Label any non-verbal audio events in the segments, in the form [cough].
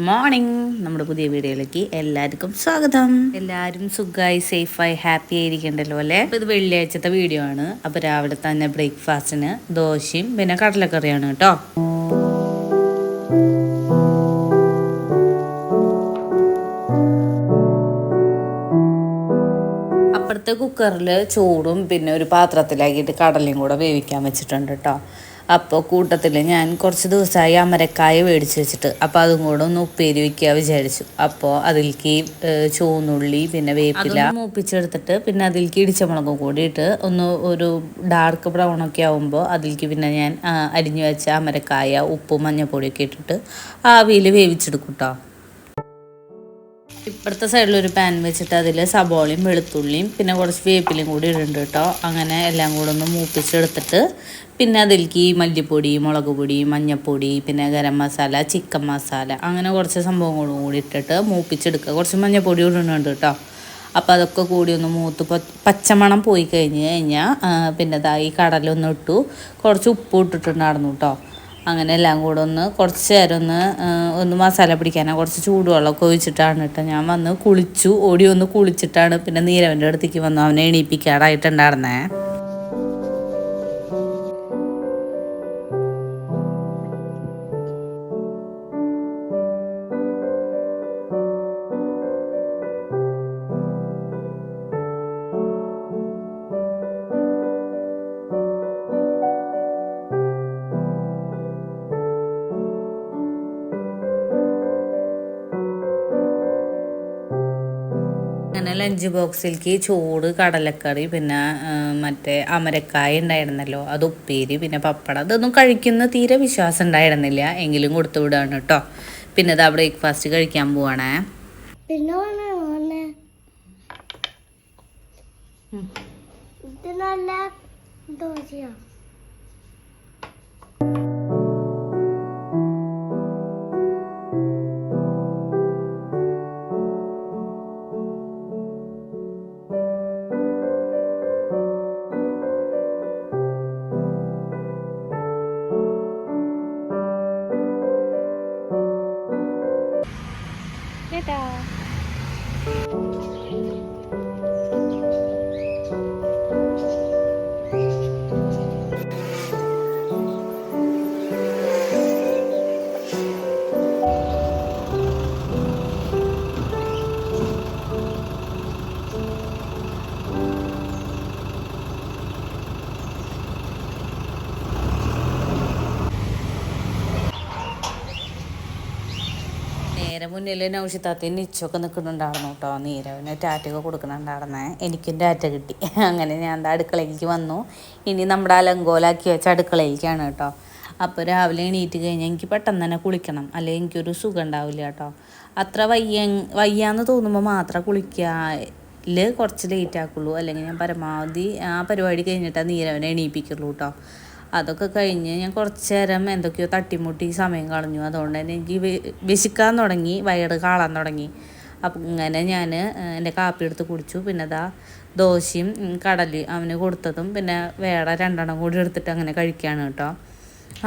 Good morning. നമ്മുടെ പുതിയ വീഡിയോയിലേക്ക് എല്ലാവർക്കും സ്വാഗതം. എല്ലാവരും സുഖമായി സേഫായി ഹാപ്പി ആയിരിക്കണ്ടല്ലോ അല്ലേ? ഇത് വെള്ളിയാഴ്ചത്തെ വീഡിയോ ആണ്. അപ്പോൾ രാവിലെ തന്നെ ബ്രേക്ക്ഫാസ്റ്റിന് ദോശയും പിന്നെ കടലക്കറിയാണ് കേട്ടോ. അപ്പുറത്തെ കുക്കറിൽ ചോറും പിന്നെ ഒരു പാത്രത്തിലാക്കിയിട്ട് കടലയും കൂടെ വേവിക്കാൻ വെച്ചിട്ടുണ്ട് കേട്ടോ. അപ്പോൾ കൂട്ടത്തിൽ ഞാൻ കുറച്ച് ദിവസമായി അമരക്കായ മേടിച്ച് വെച്ചിട്ട് അപ്പോൾ അതും കൂടെ ഒന്ന് ഉപ്പേരി വയ്ക്കുക വിചാരിച്ചു. അപ്പോൾ അതിലേക്ക് ചുവന്നുള്ളി പിന്നെ വേപ്പില മൂപ്പിച്ചെടുത്തിട്ട് പിന്നെ അതിലേക്ക് ഇടിച്ചമുളകും കൂടിയിട്ട് ഒന്ന് ഒരു ഡാർക്ക് ബ്രൗൺ ഒക്കെ ആകുമ്പോൾ അതിലേക്ക് പിന്നെ ഞാൻ അരിഞ്ഞു വെച്ച അമരക്കായ ഉപ്പും മഞ്ഞൾപ്പൊടിയൊക്കെ ഇട്ടിട്ട് ആവിയിൽ വേവിച്ചെടുക്കും കേട്ടോ ഇപ്പുറത്തെ സൈഡിൽ ഒരു പാൻ വെച്ചിട്ട് അതിൽ സബോളയും വെളുത്തുള്ളിയും പിന്നെ കുറച്ച് വേപ്പിലയും കൂടി ഇടുന്നുണ്ട് കേട്ടോ. അങ്ങനെ എല്ലാം കൂടെ ഒന്ന് മൂപ്പിച്ചെടുത്തിട്ട് പിന്നെ അതിലേക്ക് മല്ലിപ്പൊടി മുളക് പൊടി മഞ്ഞൾപ്പൊടി പിന്നെ ഗരം മസാല ചിക്കൻ മസാല അങ്ങനെ കുറച്ച് സംഭവങ്ങളും കൂടി ഇട്ടിട്ട് മൂപ്പിച്ചെടുക്കുക. കുറച്ച് മഞ്ഞൾപ്പൊടി ഇടുന്നുണ്ട് കേട്ടോ. അപ്പോൾ അതൊക്കെ കൂടി ഒന്ന് മൂത്ത് പച്ചമണം പോയി കഴിഞ്ഞ് കഴിഞ്ഞാൽ പിന്നെ ഈ കടലൊന്നിട്ടു കുറച്ച് ഉപ്പ് ഇട്ടിട്ടുണ്ടായിരുന്നു കേട്ടോ. അങ്ങനെ എല്ലാം കൂടെ ഒന്ന് കുറച്ച് നേരം ഒന്ന് ഒന്ന് മസാല പിടിക്കാനാണ് കുറച്ച് ചൂടുവെള്ളമൊക്കെ ഒഴിച്ചിട്ടാണ് കേട്ടോ. ഞാൻ വന്ന് കുളിച്ചു. ഓടി ഒന്ന് കുളിച്ചിട്ടാണ് പിന്നെ നീരവന്റെ അടുത്തേക്ക് വന്നു. അവനെ എണീപ്പിക്കാടായിട്ടുണ്ടായിരുന്നേ അങ്ങനെ ലഞ്ച് ബോക്സിലേക്ക് ചൂട് കടലക്കറി പിന്നെ മറ്റേ അമരക്കായ ഉണ്ടായിരുന്നല്ലോ. അത് ഉപ്പേരി പിന്നെ പപ്പടം. അതൊന്നും കഴിക്കുന്ന തീരെ വിശ്വാസം ഉണ്ടായിരുന്നില്ല. എങ്കിലും കൊടുത്തു വിടാണ് കേട്ടോ പിന്നെ ഇതാ ബ്രേക്ക്ഫാസ്റ്റ് കഴിക്കാൻ പോവാണേ. പിന്നെ ഇത് നല്ല നേരെ മുന്നിൽ നൗഷിത്താത്തി നിച്ചൊക്കെ നിൽക്കുന്നുണ്ടായിരുന്നു കേട്ടോ നീരവിന് ടാറ്റൊക്കെ കൊടുക്കുന്നുണ്ടായിരുന്നേ. എനിക്കും ടാറ്റ കിട്ടി. അങ്ങനെ ഞാൻ എന്താ അടുക്കളയിലേക്ക് വന്നു. ഇനി നമ്മുടെ അലങ്കോലാക്കി വെച്ച അടുക്കളയിലേക്കാണ് കേട്ടോ. അപ്പോൾ രാവിലെ എണീറ്റ് കഴിഞ്ഞാൽ എനിക്ക് പെട്ടെന്ന് തന്നെ കുളിക്കണം. അല്ലെങ്കിൽ എനിക്കൊരു സുഖം ഉണ്ടാവില്ല കേട്ടോ. അത്ര വയ്യ വയ്യാന്ന് തോന്നുമ്പോൾ മാത്രം കുളിക്കാൽ കുറച്ച് ലേറ്റ് ആക്കുള്ളൂ. അല്ലെങ്കിൽ ഞാൻ പരമാവധി ആ പരിപാടി കഴിഞ്ഞിട്ടാണ് നീരവനെ എണീപ്പിക്കുള്ളൂ കേട്ടോ. അതൊക്കെ കഴിഞ്ഞ് ഞാൻ കുറച്ച് നേരം എന്തൊക്കെയോ തട്ടിമുട്ടി സമയം കളഞ്ഞു. അതുകൊണ്ട് തന്നെ എനിക്ക് വിശിക്കാൻ തുടങ്ങി വയറ് കാളാൻ തുടങ്ങി. അപ്പം ഇങ്ങനെ ഞാൻ എന്റെ കാപ്പി എടുത്ത് കുടിച്ചു. പിന്നെ അതാ ദോശയും കടൽ അവന് കൊടുത്തതും പിന്നെ വേറെ രണ്ടെണ്ണം കൂടി എടുത്തിട്ട് അങ്ങനെ കഴിക്കുകയാണ് കേട്ടോ.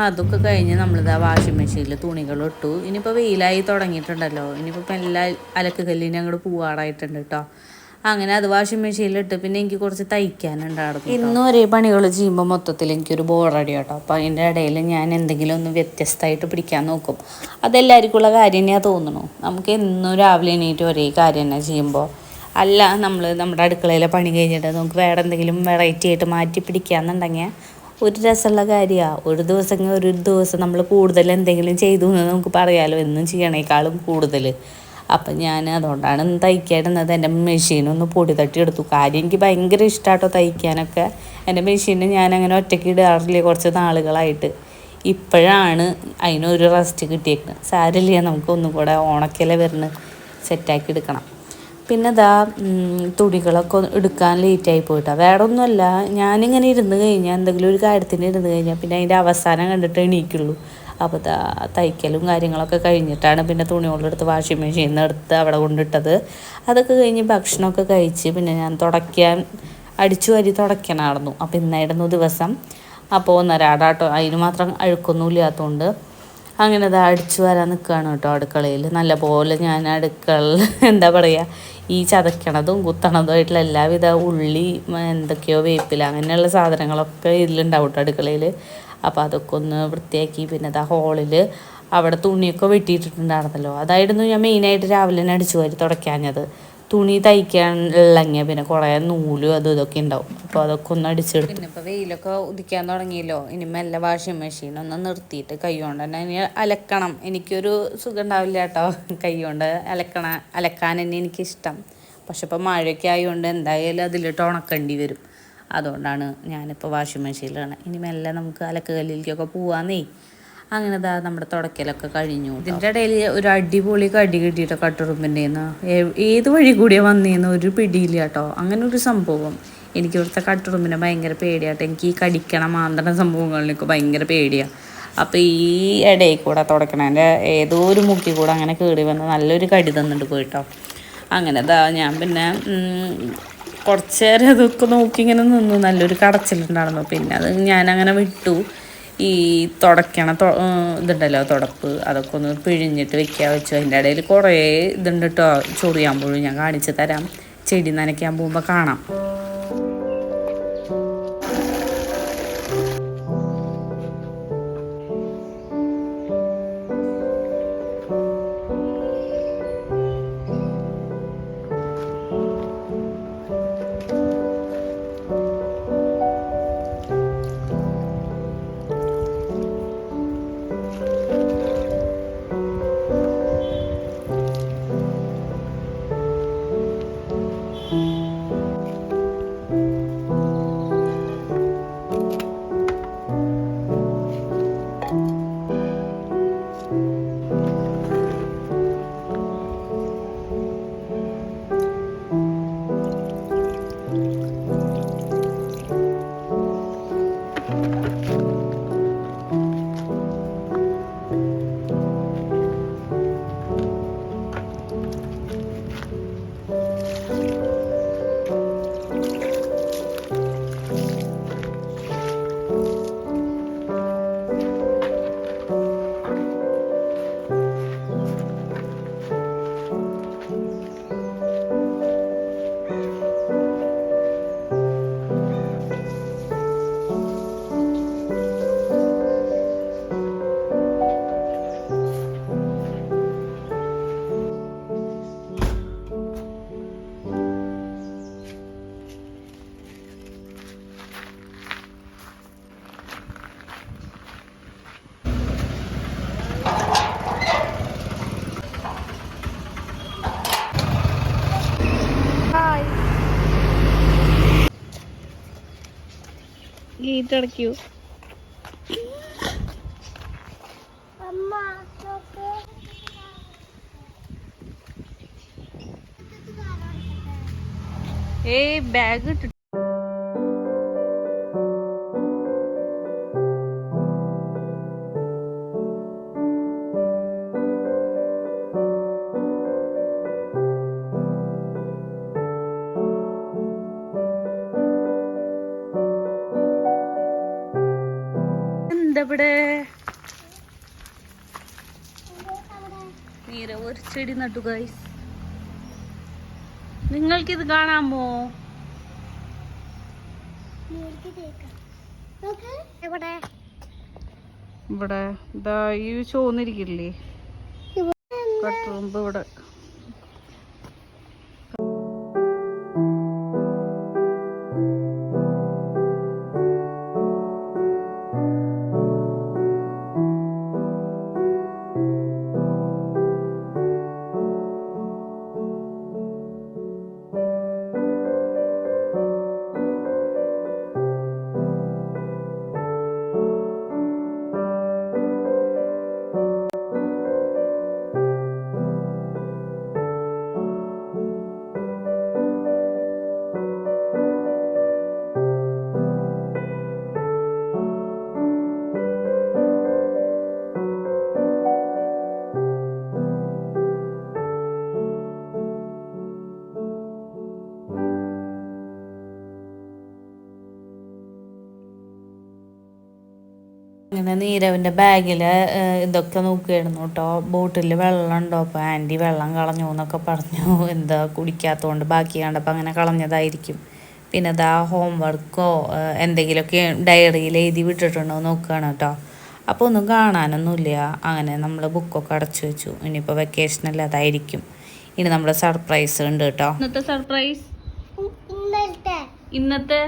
അതൊക്കെ കഴിഞ്ഞ് നമ്മളിതാ വാഷിംഗ് മെഷീനിൽ തുണികൾ ഇട്ടു. ഇനിയിപ്പോൾ വെയിലായി തുടങ്ങിയിട്ടുണ്ടല്ലോ. ഇനിയിപ്പോൾ എല്ലാ അലക്കുകല്ലിനും കല്ലിന് അങ്ങോട്ട് പൂവാടായിട്ടുണ്ട് കേട്ടോ. അങ്ങനെ അത് വാഷിംഗ് മെഷീനിലിട്ട് പിന്നെ എനിക്ക് കുറച്ച് തയ്ക്കാനുണ്ടായിരുന്നു ഇന്നും ഒരേ പണികൾ ചെയ്യുമ്പോൾ മൊത്തത്തിൽ എനിക്കൊരു ബോറടി കേട്ടോ അപ്പോൾ അതിന്റെ ഇടയിൽ ഞാൻ എന്തെങ്കിലും ഒന്ന് വ്യത്യസ്തമായിട്ട് പിടിക്കാൻ നോക്കും. അതെല്ലാവർക്കും ഉള്ള കാര്യം തന്നെയാണ് തോന്നുന്നു. നമുക്ക് എന്നും രാവിലെ എണീറ്റ് ഒരേ കാര്യം തന്നെ ചെയ്യുമ്പോൾ അല്ല നമ്മൾ നമ്മുടെ അടുക്കളയിലെ പണി കഴിഞ്ഞിട്ട് നമുക്ക് വേറെ എന്തെങ്കിലും വെറൈറ്റി ആയിട്ട് മാറ്റി പിടിക്കാന്നുണ്ടെങ്കിൽ ഒരു രസമുള്ള കാര്യമാണ് ഒരു ദിവസം ഒരു ദിവസം നമ്മൾ കൂടുതൽ എന്തെങ്കിലും ചെയ്തു എന്ന് നമുക്ക് പറയാമല്ലോ എന്നും ചെയ്യണേക്കാളും കൂടുതൽ അപ്പം ഞാൻ അതുകൊണ്ടാണ് ഇന്ന് തയ്ക്കായിരുന്നത് എന്റെ മെഷീനൊന്ന് പൊടി തട്ടി എടുത്തു. കാര്യം എനിക്ക് ഭയങ്കര ഇഷ്ടമാട്ടോ തയ്ക്കാനൊക്കെ. എന്റെ മെഷീന് ഞാൻ അങ്ങനെ ഒറ്റയ്ക്ക് ഇടാറില്ല കുറച്ച് നാളുകളായിട്ട്. ഇപ്പോഴാണ് അതിനൊരു റെസ്റ്റ് കിട്ടിയേക്കുന്നത്. സാരില്ല നമുക്ക് ഒന്നും കൂടെ ഓണക്കല വരുന്ന സെറ്റാക്കി എടുക്കണം. പിന്നെ ഉം, തുണികളൊക്കെ എടുക്കാൻ ലേറ്റായി പോയിട്ടാ. വേറെ ഒന്നുമല്ല ഞാനിങ്ങനെ ഇരുന്ന് കഴിഞ്ഞാൽ എന്തെങ്കിലും ഒരു കാര്യത്തിന് ഇരുന്ന് കഴിഞ്ഞാൽ പിന്നെ അതിന്റെ അവസാനം കണ്ടിട്ട് എണീക്കുള്ളൂ. അപ്പോൾ തയ്ക്കലും കാര്യങ്ങളൊക്കെ കഴിഞ്ഞിട്ടാണ് പിന്നെ തുണികളെടുത്ത് വാഷിംഗ് മെഷീനിൽ നിന്ന് എടുത്ത് അവിടെ കൊണ്ടിട്ടത്. അതൊക്കെ കഴിഞ്ഞ് ഭക്ഷണമൊക്കെ കഴിച്ച് പിന്നെ ഞാൻ തുടയ്ക്കാൻ അടിച്ചു വരി തുടയ്ക്കണമായിരുന്നു. അപ്പോൾ ഇന്നായിരുന്നു ദിവസം. അപ്പോൾ ഒന്നരാടാട്ടോ അതിന് മാത്രം അഴുക്കൊന്നും ഇല്ലാത്തതുകൊണ്ട് അങ്ങനെ അത് അടിച്ചു വരാൻ നിൽക്കുകയാണ് കേട്ടോ അടുക്കളയിൽ നല്ലപോലെ ഞാൻ അടുക്കള [laughs] എന്താ പറയുക ഈ ചതക്കണതും കുത്തണതും ആയിട്ടുള്ള എല്ലാവിധ ഉള്ളി എന്തൊക്കെയോ വേപ്പില അങ്ങനെയുള്ള സാധനങ്ങളൊക്കെ ഇതിലുണ്ടാവും കേട്ടോ അടുക്കളയിൽ അപ്പോൾ അതൊക്കെ ഒന്ന് വൃത്തിയാക്കി പിന്നെ അത് ഹോളിൽ അവിടെ തുണിയൊക്കെ വെട്ടിയിട്ടിട്ടുണ്ടായിരുന്നല്ലോ. അതായിരുന്നു ഞാൻ മെയിനായിട്ട് രാവിലെ തന്നെ അടിച്ചു വാരി തുടയ്ക്കാഞ്ഞത്. തുണി തയ്ക്കാൻ ഇളങ്ങിയ പിന്നെ കുറേ നൂലും അതും ഇതൊക്കെ ഉണ്ടാവും. അപ്പോൾ അതൊക്കെ ഒന്ന് അടിച്ചെടുത്തു. പിന്നെ വെയിലൊക്കെ ഉദിക്കാൻ തുടങ്ങിയല്ലോ ഇനി മെല്ലെ വാഷിംഗ് മെഷീൻ ഒന്ന് നിർത്തിയിട്ട് കൈകൊണ്ട് തന്നെ ഇനി അലക്കണം. എനിക്കൊരു സുഖം ഉണ്ടാവില്ല കേട്ടോ കൈ കൊണ്ട് അലക്കണ അലക്കാൻ തന്നെ എനിക്കിഷ്ടം. പക്ഷെ ഇപ്പോൾ മഴയൊക്കെ ആയതുകൊണ്ട് എന്തായാലും അതിലിട്ട് ഉണക്കേണ്ടി വരും. അതുകൊണ്ടാണ് ഞാനിപ്പോൾ വാഷിംഗ് മെഷീനിലാണ്. ഇനി മെല്ലെ നമുക്ക് അലക്കുകല്ലിലേക്കൊക്കെ പോവാന്നേ. അങ്ങനെ ദാ നമ്മുടെ തുടക്കലൊക്കെ കഴിഞ്ഞു. ഇതിന്റെ ഇടയിൽ ഒരു അടിപൊളി കടി കിട്ടിയിട്ട് കട്ടുറുമ്പിന്റെ ഏത് വഴി കൂടിയാണ് വന്നേന്ന് ഒരു പിടിയില്ല കേട്ടോ അങ്ങനെ ഒരു സംഭവം. എനിക്ക് ഇവിടുത്തെ കട്ടുറുമ്പിനെ ഭയങ്കര പേടിയാട്ടോ. എനിക്ക് ഈ കടിക്കണ മാന്തണ സംഭവങ്ങളിലൊക്കെ ഭയങ്കര പേടിയാണ് അപ്പോൾ ഈ ഇടയിൽ കൂടെ തുടക്കണേന്റെ ഏതോ ഒരു മുക്കി കൂടെ അങ്ങനെ കയറി വന്ന് നല്ലൊരു കടി തന്നിട്ട് പോയിട്ടോ. അങ്ങനെ ഇതാ ഞാൻ പിന്നെ കുറച്ചേരം അതൊക്കെ നോക്കി ഇങ്ങനെ നിന്നു. നല്ലൊരു കടച്ചിലുണ്ടായിരുന്നു. പിന്നെ അത് ഞാനങ്ങനെ വിട്ടു. ഈ തുടയ്ക്കണ തൊ- ഉം, ഇതുണ്ടല്ലോ തുടപ്പ്. അതൊക്കെ ഒന്ന് പിഴിഞ്ഞിട്ട് വെക്കാൻ വെച്ചു. അതിന്റെ ഇടയിൽ കുറേ ഇതുണ്ട് കേട്ടോ ചൊറിയാൻ പോലും ഞാൻ കാണിച്ചു തരാം. ചെടി നനയ്ക്കാൻ പോകുമ്പോൾ കാണാം. നോക്ക്. ഏയ് ബാഗ് ഇട്ടിട്ട് നീര ഒരു ചെടി നട്ടു ഗൈസ് നിങ്ങൾക്കിത് കാണാമോ? ഇവിടെ. ഇതാ ഈ ചോന്നിരിക്കില്ലേ. കട്ടുറുമ്പ് ഇവിടെ. അങ്ങനെ നീരവിന്റെ ബാഗിൽ ഇതൊക്കെ നോക്കുകയായിരുന്നു കേട്ടോ. ബോട്ടിൽ വെള്ളം ഉണ്ടോ? അപ്പോൾ ആന്റി വെള്ളം കളഞ്ഞു എന്നൊക്കെ പറഞ്ഞു. എന്താ കുടിക്കാത്തതുകൊണ്ട് ബാക്കി കണ്ടപ്പോൾ അങ്ങനെ കളഞ്ഞതായിരിക്കും. പിന്നെ അതാ ഹോംവർക്കോ എന്തെങ്കിലുമൊക്കെ ഡയറിയിൽ എഴുതി വിട്ടിട്ടുണ്ടോ എന്ന് നോക്കുകയാണ് കേട്ടോ. അപ്പോൾ ഒന്നും കാണാനൊന്നുമില്ല. അങ്ങനെ നമ്മൾ ബുക്കൊക്കെ അടച്ചു വെച്ചു. ഇനിയിപ്പോൾ വെക്കേഷൻ അതായിരിക്കും. ഇനി നമ്മുടെ സർപ്രൈസ് ഉണ്ട് കേട്ടോ. ഇന്നത്തെ സർപ്രൈസ് ഇന്നത്തെ?